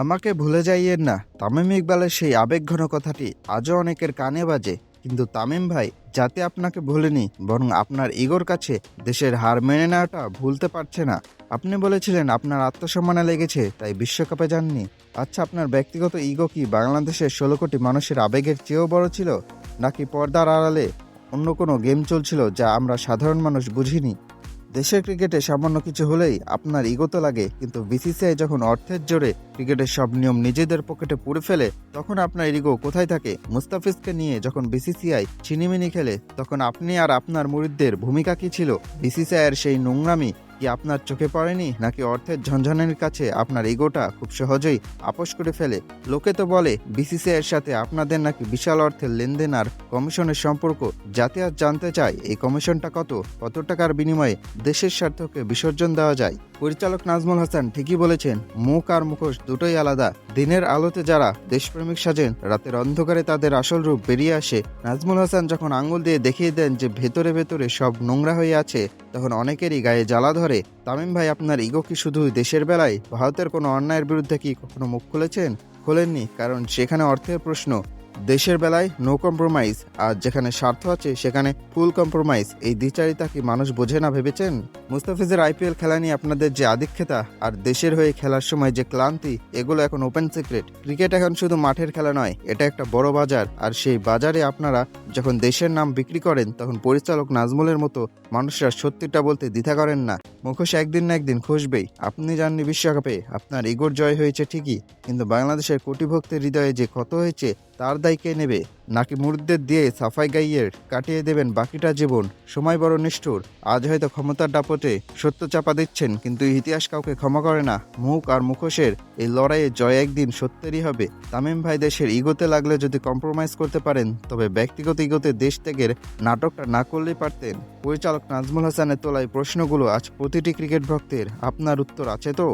আমাকে ভুলে যাইয়েন না। তামিম ইকবালের সেই আবেগঘন কথাটি আজও অনেকের কানে বাজে। কিন্তু তামিম ভাই যাতে আপনাকে ভুলেনি, বরং আপনার ইগোর কাছে দেশের হার মেনে নেওয়াটা ভুলতে পারছে না। আপনি বলেছিলেন আপনার আত্মসম্মানে লেগেছে, তাই বিশ্বকাপে যাননি। আচ্ছা আপনার ব্যক্তিগত ইগো কি বাংলাদেশের ষোলো কোটি মানুষের আবেগের চেয়েও বড় ছিল? নাকি পর্দার আড়ালে অন্য কোনো গেম চলছিল যা আমরা সাধারণ মানুষ বুঝিনি? দেশের ক্রিকেটে সামান্য কিছু হলেই আপনার ইগোতে লাগে, কিন্তু বিসিসিআই যখন অর্থের জোরে ক্রিকেটের সব নিয়ম নিজেদের পকেটে পুড়ে ফেলে, তখন আপনার ইগো কোথায় থাকে? মুস্তাফিজকে নিয়ে যখন বিসিসিআই ছিনিমিনি খেলে, তখন আপনি আর আপনার মুরিদদের ভূমিকা কি ছিল? বিসিসিআইয়ের সেই নোংরামি কি আপনার চোখে পড়েনি? নাকি অর্থের ঝনঝনের কাছে আপনার ইগোটা খুব সহজেই আপোষ করে ফেলে? লোকে তো বলে, বিসিসিআইয়ের সাথে আপনাদের নাকি বিশাল অর্থের লেনদেন আর কমিশনের সম্পর্ক। যাতে আর জানতে চায় এই কমিশনটা কত? কত টাকার বিনিময়ে দেশের স্বার্থকে বিসর্জন দেওয়া যায়? পরিচালক নাজমুল হাসান ঠিকই বলেছেন, মুখ আর মুখোশ দুটোই আলাদা। দিনের আলোতে যারা দেশপ্রেমিক সাজেন, রাতের অন্ধকারে তাদের আসল রূপ বেরিয়ে আসে। নাজমুল হাসান যখন আঙ্গুল দিয়ে দেখিয়ে দেন যে ভেতরে ভেতরে সব নোংরা হয়ে আছে তখন অনেকেরই গায়ে জ্বালা ধরে, তামিম ভাই, আপনার ইগো কি শুধু দেশের বেলায়? ভারতের কোনো অন্যায়ের বিরুদ্ধে কি কখনো মুখ খুলেছেন? খোলেননি, কারণ সেখানে অর্থের প্রশ্ন। দেশের বেলায় নো কম্প্রোমাইজ আর যেখানে স্বার্থ আছে সেখানে ফুল কম্প্রোমাইজ এই দ্বিচারিতা কি মানুষ বোঝে না ভেবেছেন? মুস্তাফিজের আইপিএল খেলা নিয়ে আপনাদের যে আধিক্যতা, আর দেশের হয়ে খেলার সময় যে ক্লান্তি, এগুলো এখন ওপেন সিক্রেট ক্রিকেট এখন শুধু মাঠের খেলা নয়, এটা একটা বড় বাজার। আর সেই বাজারে আপনারা যখন দেশের নাম বিক্রি করেন, তখন পরিচালক নাজমুলের মতো মানুষরা সত্যিটা বলতে দ্বিধা করেন না। মুখোশ একদিন না একদিন খুঁজবেই। আপনি জাননি বিশ্বকাপে, আপনার ইগোর জয় হয়েছে ঠিকই, কিন্তু বাংলাদেশের কোটি ভক্তের হৃদয়ে যে ক্ষত হয়েছে তার দায় কে নেবে। নাকি মুরিদদের দিয়ে সাফাই গাইয়ের কাটিয়ে দেবেন বাকিটা জীবন? সময় বড় নিষ্ঠুর। আজ হয়তো ক্ষমতার দাপটে সত্য চাপা দিচ্ছেন, কিন্তু ইতিহাস কাউকে ক্ষমা করে না। মুখ আর মুখোশের এই লড়াইয়ে জয় একদিন সত্যেরই হবে। তামিম ভাই দেশের ইগোতে লাগলে যদি কম্প্রোমাইজ করতে পারেন, তবে ব্যক্তিগত ইগোতে দেশ ত্যাগের নাটকটা না করলেই পারতেন। পরিচালক নাজমুল হাসানের তোলায় প্রশ্নগুলো আজ প্রতিটি ক্রিকেট ভক্তের। আপনার উত্তর আছে তো?